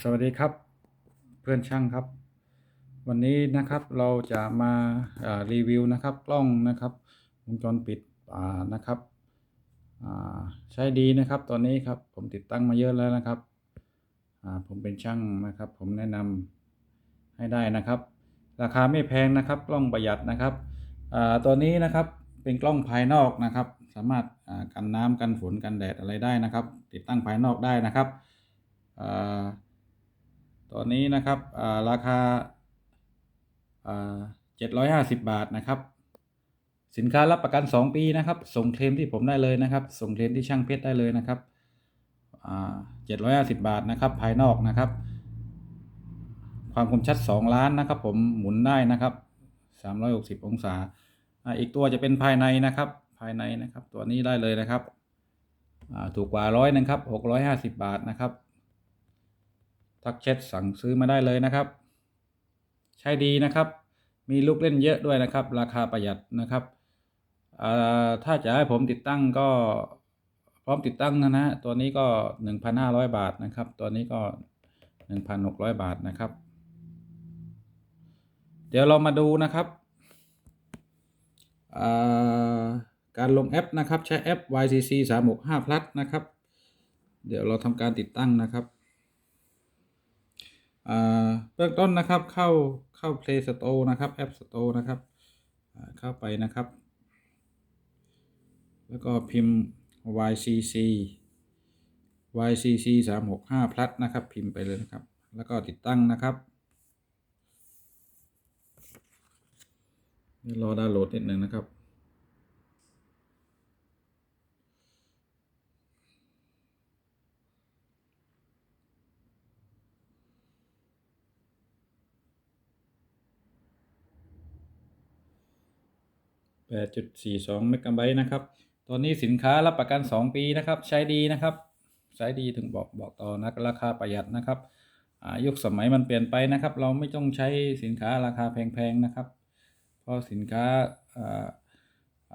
สวัสดีครับเพื่อนช่างครับ วันนี้นะครับเราจะมาารีวิวนะครับกล้องนะครับวงจรปิดนะครับใช้ดีนะครับตอนนี้ครับผมติดตั้งมาเยอะแล้วนะครับผมเป็นช่างนะครับ ผมแนะนำให้ได้นะครับ ราคาไม่แพงนะครับกล้องประหยัดนะครับตัวนี้นะครับเป็นกล้องภายนอกนะครับ สามารถากันน้ำกันฝนกันแดดอะไรได้นะครับ ติดตั้งภายนอกได้นะครับ ตอนนี้นะครับาราคาาเจ็ดร้อยห้าสิบบาทนะครับ สินค้ารับประกัน 2 ปีนะครับ ส่งเคลมที่ผมได้เลยนะครับ ส่งเคลมที่ช่างเพชรได้เลยนะครับเจ็ดร้อยห้าสิบบาทนะครับ ภายนอกนะครับ ความคมชัด 2 ล้านนะครับ ผมหมุนได้นะครับ360องศาอ่าอีกตัวจะเป็นภายในนะครับ ภายในนะครับ ตัวนี้ได้เลยนะครับถูกกว่าร้อยนึงครับ650บาทนะครับ ทักแชทสั่งซื้อมาได้เลยนะครับ ใช้ดีนะครับ มีลูกเล่นเยอะด้วยนะครับ ราคาประหยัดนะครับถ้าจะให้ผมติดตั้งก็พร้อมติดตั้งนะฮะตัวนี้ก็ 1,500 บาทนะครับ ตัวนี้ก็ 1,600 บาทนะครับ เดี๋ยวเรามาดูนะครับการลงแอปนะครับ ใช้แอป YCC 365 plus นะครับ เดี๋ยวเราทำการติดตั้งนะครับ เบื้องต้นนะครับเข้าเข้า Play Store นะครับ App Store นะครับเข้าไปนะครับ แล้วก็พิมพ์ YCC YCC 365 plus นะครับ พิมพ์ไปเลยนะครับ แล้วก็ติดตั้งนะครับรอดาวน์โหลดนิดหนึ่งนะครับ 8.42เมกะไบต์นะครับ ตอนนี้สินค้ารับประกัน 2 ปีนะครับ ใช้ดีนะครับ ใช้ดีถึงบอกบอกต่อนะราคาประหยัดนะครับอายุคสมัยมันเปลี่ยนไปนะครับ เราไม่ต้องใช้สินค้าราคาแพงๆนะครับ เพราะสินค้าออ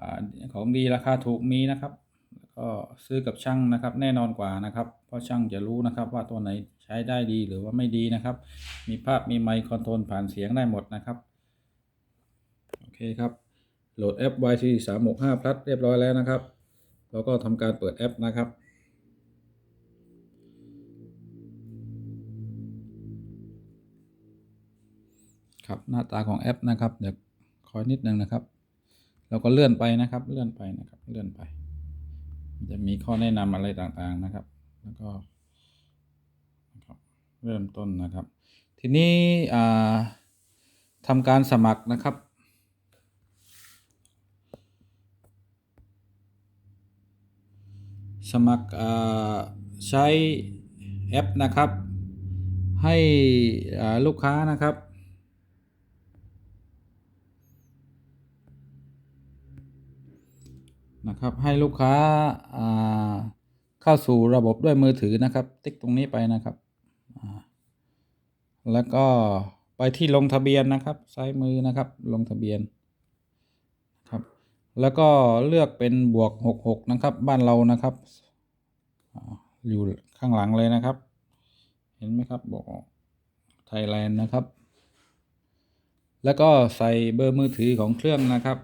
ของดีราคาถูกมีนะครับแล้วก็ซื้อกับช่างนะครับ แน่นอนกว่านะครับ เพราะช่างจะรู้นะครับ ว่าตัวไหนใช้ได้ดีหรือว่าไม่ดีนะครับ มีภาพมีไมค์คอนโทรลผ่านเสียงได้หมดนะครับ โอเคครับ โหลดแอป YC 3 6 5 plus เรียบร้อยแล้วนะครับ แล้วก็ทำการเปิดแอปนะครับ ครับหน้าตาของแอปนะครับ เดี๋ยวคอยนิดนึงนะครับ เราก็เลื่อนไปนะครับ เลื่อนไปนะครับ เลื่อนไป จะมีข้อแนะนำอะไรต่างๆนะครับ แล้วก็นะครับเริ่มต้นนะครับ ทีนี้ทำการสมัครนะครับ สมัครใช้แอปนะครับ ให้ลูกค้านะครับ นะครับ ให้ลูกค้าเข้าสู่ระบบด้วยมือถือนะครับ ติ๊กตรงนี้ไปนะครับ แล้วก็ไปที่ลงทะเบียนนะครับซ้ายมือนะครับ ลงทะเบียนครับ แล้วก็เลือกเป็นบวกหกหกนะครับ บ้านเรานะครับ อยู่ข้างหลังเลยนะครับ เห็นไหมครับบอกไทยแลนด์นะครับ แล้วก็ใส่เบอร์มือถือของเครื่องนะครับ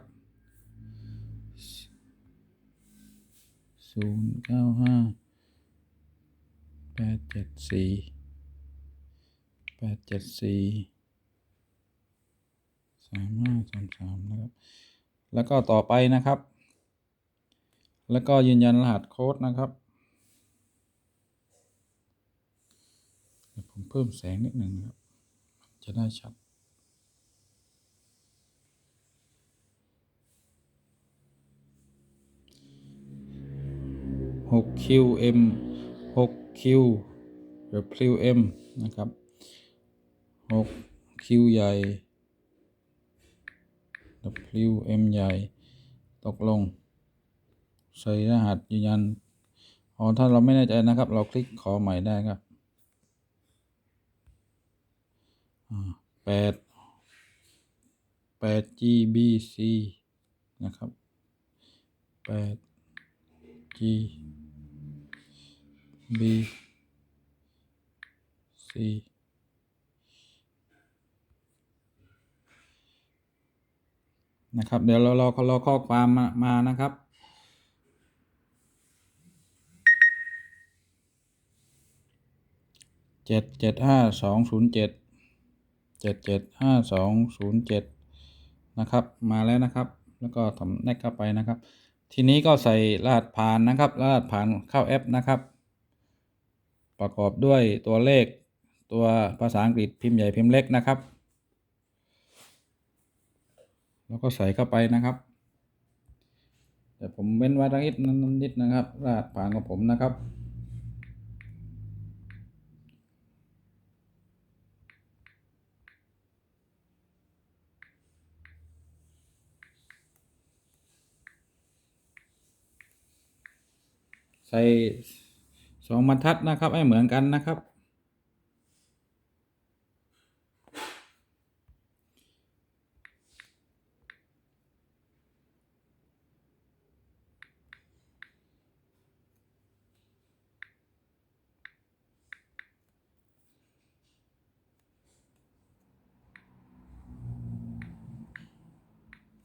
ศูนย์เก้าห้าแปดเจ็ดสี่แปดเจ็ดสี่สามห้าสามสามนะครับ แล้วก็ต่อไปนะครับ แล้วก็ยืนยันรหัสโค้ดนะครับ เพิ่มแสงนิดหนึ่งครับ จะได้ชัด 6QM 6Q หรือ QM นะครับ 6Q ใหญ่ WM ใหญ่ ตกลง ใส่รหัสยืนยัน อ๋อ ถ้าเราไม่แน่ใจนะครับ เราคลิกขอใหม่ได้ครับ แปดแปด GBC นะครับแปด G B สี่นะครับ เดี๋ยวเรารอรอข้อความมามานะครับเจ็ดเจ็ดห้าสองศูนย์เจ็ด เจ็ดเจ็ดห้าสองศูนย์เจ็ดนะครับ มาแล้วนะครับ แล้วก็ทำแนกเข้าไปนะครับ ทีนี้ก็ใส่รหัสผ่านนะครับรหัสผ่านเข้าแอปนะครับ ประกอบด้วยตัวเลขตัวภาษาอังกฤษพิมพ์ใหญ่พิมพ์เล็กนะครับ แล้วก็ใส่เข้าไปนะครับแต่ผมเว้นไว้ทั้งนิดนิดนะครับรหัสผ่านของผมนะครับ ใส่สองบรรทัดนะครับ ให้เหมือนกันนะครับ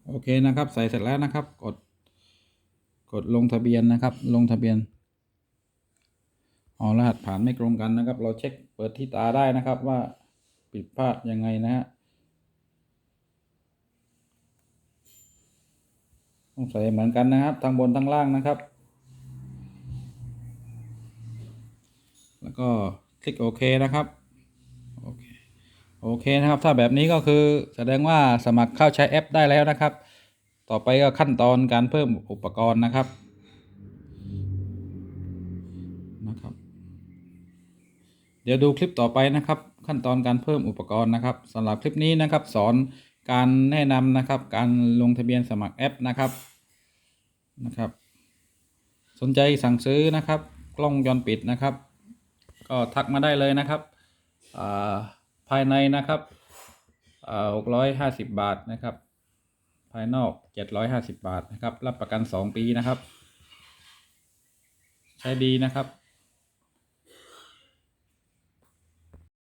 โอเคนะครับ ใส่เสร็จแล้วนะครับ กด กดลงทะเบียนนะครับ ลงทะเบียน อ๋อรหัสผ่านไม่ตรงกันนะครับ เราเช็คเปิดที่ตาได้นะครับว่าผิดพลาดยังไงนะฮะต้องใส่เหมือนกันนะครับทั้งบนทั้งล่างนะครับ แล้วก็คลิกโอเคนะครับโอเคโอเคนะครับ ถ้าแบบนี้ก็คือแสดงว่าสมัครเข้าใช้แอปได้แล้วนะครับ ต่อไปก็ขั้นตอนการเพิ่มอุปกรณ์นะครับนะครับ เดี๋ยวดูคลิปต่อไปนะครับ ขั้นตอนการเพิ่มอุปกรณ์นะครับสำหรับคลิปนี้นะครับ สอนการแนะนำนะครับ การลงทะเบียนสมัครแอปนะครับนะครับ สนใจสั่งซื้อนะครับ กล้องวงจรปิดนะครับ ก็ทักมาได้เลยนะครับอ่าภายในนะครับหกร้อยห้าสิบบาทนะครับ ภายนอกเจ็ดร้อยห้าสิบบาทนะครับ รับประกันสองปีนะครับ ใช้ดีนะครับ